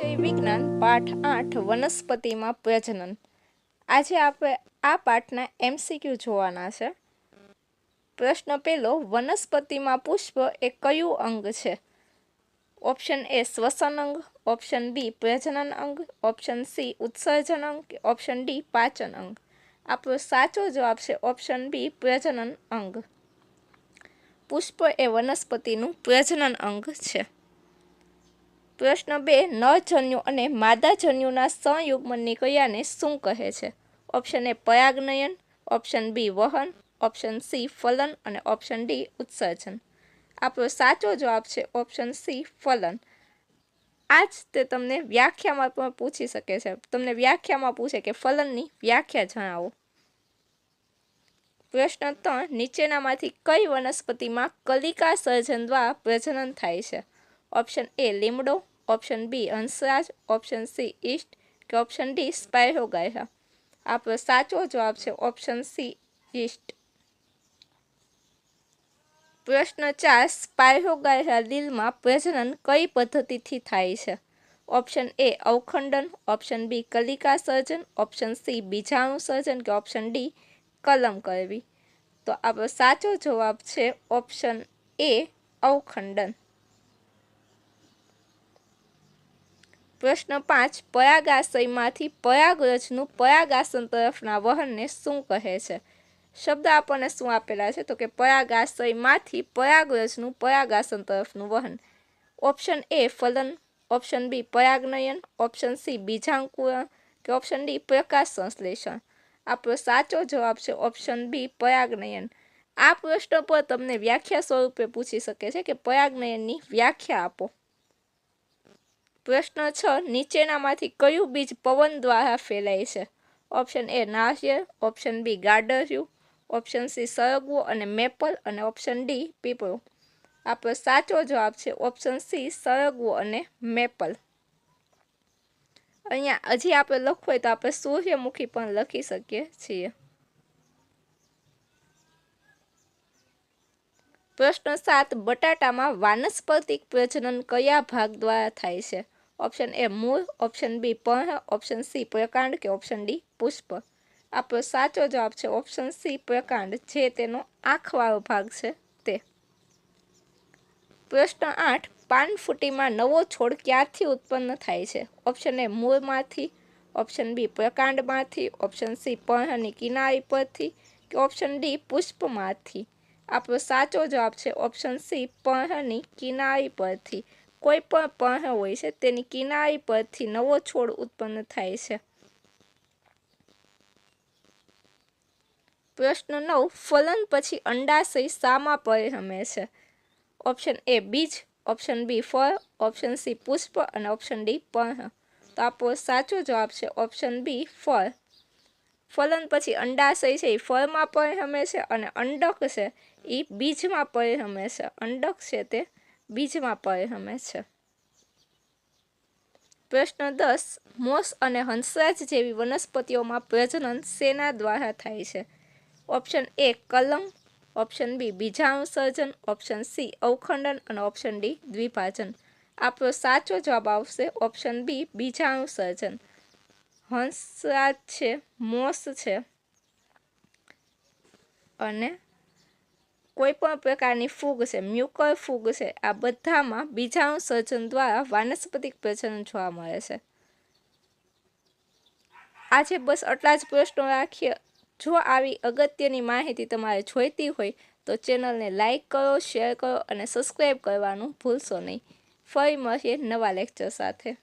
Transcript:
વિષય વિજ્ઞાન પાઠ આઠ વનસ્પતિમાં પ્રજનન. આજે આપણે આ પાઠના એમસીક્યુ જોવાના છે. પ્રશ્ન પહેલો વનસ્પતિમાં પુષ્પ એ કયું અંગ છે? ઓપ્શન એ શ્વસન અંગ, ઓપ્શન બી પ્રજનન અંગ, ઓપ્શન સી ઉત્સર્જન અંગ ઓપ્શન ડી પાચન અંગ. આપણો સાચો જવાબ છે ઓપ્શન બી પ્રજનન અંગ. પુષ્પ એ વનસ્પતિનું પ્રજનન અંગ છે. પ્રશ્ન બે નરજન્યુ અને માદાજન્યુના સંયુગ્મનની ક્રિયાને શું કહે છે? ઓપ્શન એ પરાગનયન ઓપ્શન બી વહન, ઓપ્શન સી ફલન અને ઓપ્શન ડી ઉત્સર્જન. આપણો સાચો જવાબ છે ઓપ્શન સી ફલન. આ જ તે તમને વ્યાખ્યામાં પણ પૂછી શકે છે. તમને વ્યાખ્યામાં પૂછે કે ફલનની વ્યાખ્યા જણાવો. પ્રશ્ન ત્રણ, નીચેનામાંથી કઈ વનસ્પતિમાં કલિકા સર્જન દ્વારા પ્રજનન થાય છે? ઓપ્શન એ લીમડો ઓપ્શન બી હંસરાજ ઓપ્શન સી ઈસ્ટ કે ઓપ્શન ડી સ્પાયરોગાયરા આપણો સાચો જવાબ છે ઓપ્શન સી ઈસ્ટ પ્રશ્ન ચાર સ્પાયરોગાયરા લીલમાં પ્રજનન કઈ પદ્ધતિથી થાય છે? ઓપ્શન એ અવખંડન, ઓપ્શન બી કલિકા સર્જન, ઓપ્શન સી બીજાણુ સર્જન કે ઓપ્શન ડી કલમ કરવી. તો આપણો સાચો જવાબ છે ઓપ્શન એ અવખંડન. પ્રશ્ન પાંચ, પરાગાશયમાંથી પરાગરજનું પરાગાસન તરફના વહનને શું કહે છે? શબ્દ આપણને શું આપેલા છે? તો કે પરાગાશયમાંથી પરાગરજનું પરાગાસન તરફનું વહન. ઓપ્શન એ ફલન, ઓપ્શન બી પરાગનયન, ઓપ્શન સી બીજાંકુરણ કે ઓપ્શન ડી પ્રકાશ સંશ્લેષણ. આપણો સાચો જવાબ છે ઓપ્શન બી પરાગનયન. આ પ્રશ્ન પર તમને વ્યાખ્યા સ્વરૂપે પૂછી શકે છે કે પરાગનયનની વ્યાખ્યા આપો. પ્રશ્ન છ, નીચેનામાંથી કયું બીજ પવન દ્વારા ફેલાય છે? ઓપ્શન એ નારિયેળ ઓપ્શન બી ગાડરિયું ઓપ્શન સી સરગવો અને મેપલ, અને ઓપ્શન ડી પીપળો. આપણો સાચો જવાબ છે ઓપ્શન સી સરગવો અને મેપલ. અહીંયા હજી આપણે લખવું હોય તો આપણે સૂર્યમુખી પણ લખી શકીએ છીએ. પ્રશ્ન સાત, બટાટામાં વાનસ્પતિક પ્રજનન કયા ભાગ દ્વારા થાય છે? ઓપ્શન એ મૂળ. ઓપ્શન બી પર્ણ. ઓપ્શન સી પ્રકાંડ કે ઓપ્શન ડી પુષ્પ. આપણો સાચો જવાબ છે ઓપ્શન સી પ્રકાંડ, જે તેનો આંખવાળો ભાગ છે તે. પ્રશ્ન આઠ પાનફૂટીમાં નવો છોડ ક્યારથી ઉત્પન્ન થાય છે? ઓપ્શન એ મૂળમાંથી. ઓપ્શન બી પ્રકાંડમાંથી. ઓપ્શન સી પર્ણની કિનારી પરથી. કે ઓપ્શન ડી પુષ્પમાંથી. આપણો સાચો જવાબ છે ઓપ્શન સી પર્ણની કિનારી પરથી. કોઈ પણ પર્ણ હોય છે, તેની કિનારી પરથી નવો છોડ ઉત્પન્ન થાય છે. પ્રશ્ન નવ, ફલન પછી અંડાશય શામાં પરિણમે છે? ઓપ્શન એ બીજ, ઓપ્શન બી ફળ, ઓપ્શન સી પુષ્પ અને ઓપ્શન ડી પર્ણ તો આપો સાચો જવાબ છે ઓપ્શન બી ફળ. ફલન પછી અંડાશય છે એ ફળમાં પરિણમે છે અને અંડક છે એ બીજમાં પરિણમે છે. અંડક છે તે બીજમાં પરિણમે છે. પ્રશ્ન દસ. મોસ અને હંસરાજ જેવી વનસ્પતિઓમાં પ્રજનન શેના દ્વારા થાય છે? ઓપ્શન એ કલમ, ઓપ્શન બી બીજાણુ સર્જન, ઓપ્શન સી અવખંડન અને ઓપ્શન ડી દ્વિભાજન. આપણો સાચો જવાબ આવશે ઓપ્શન બી બીજાણુ સર્જન. હંસરાજ છે, મોસ છે અને કોઈ પણ પ્રકારની ફૂગ છે મ્યુકર ફૂગ છે, આ બધામાં બીજાણુ સર્જન દ્વારા વાનસ્પતિક પ્રજનન જોવા મળે છે. આજે બસ આટલા જ પ્રશ્નો રાખીએ. જો આવી અગત્યની માહિતી તમારે જોઈતી હોય, તો ચેનલને લાઇક કરો, શેર કરો અને સબસ્ક્રાઈબ કરવાનું ભૂલશો નહીં. ફરી મળીએ નવા લેક્ચર સાથે.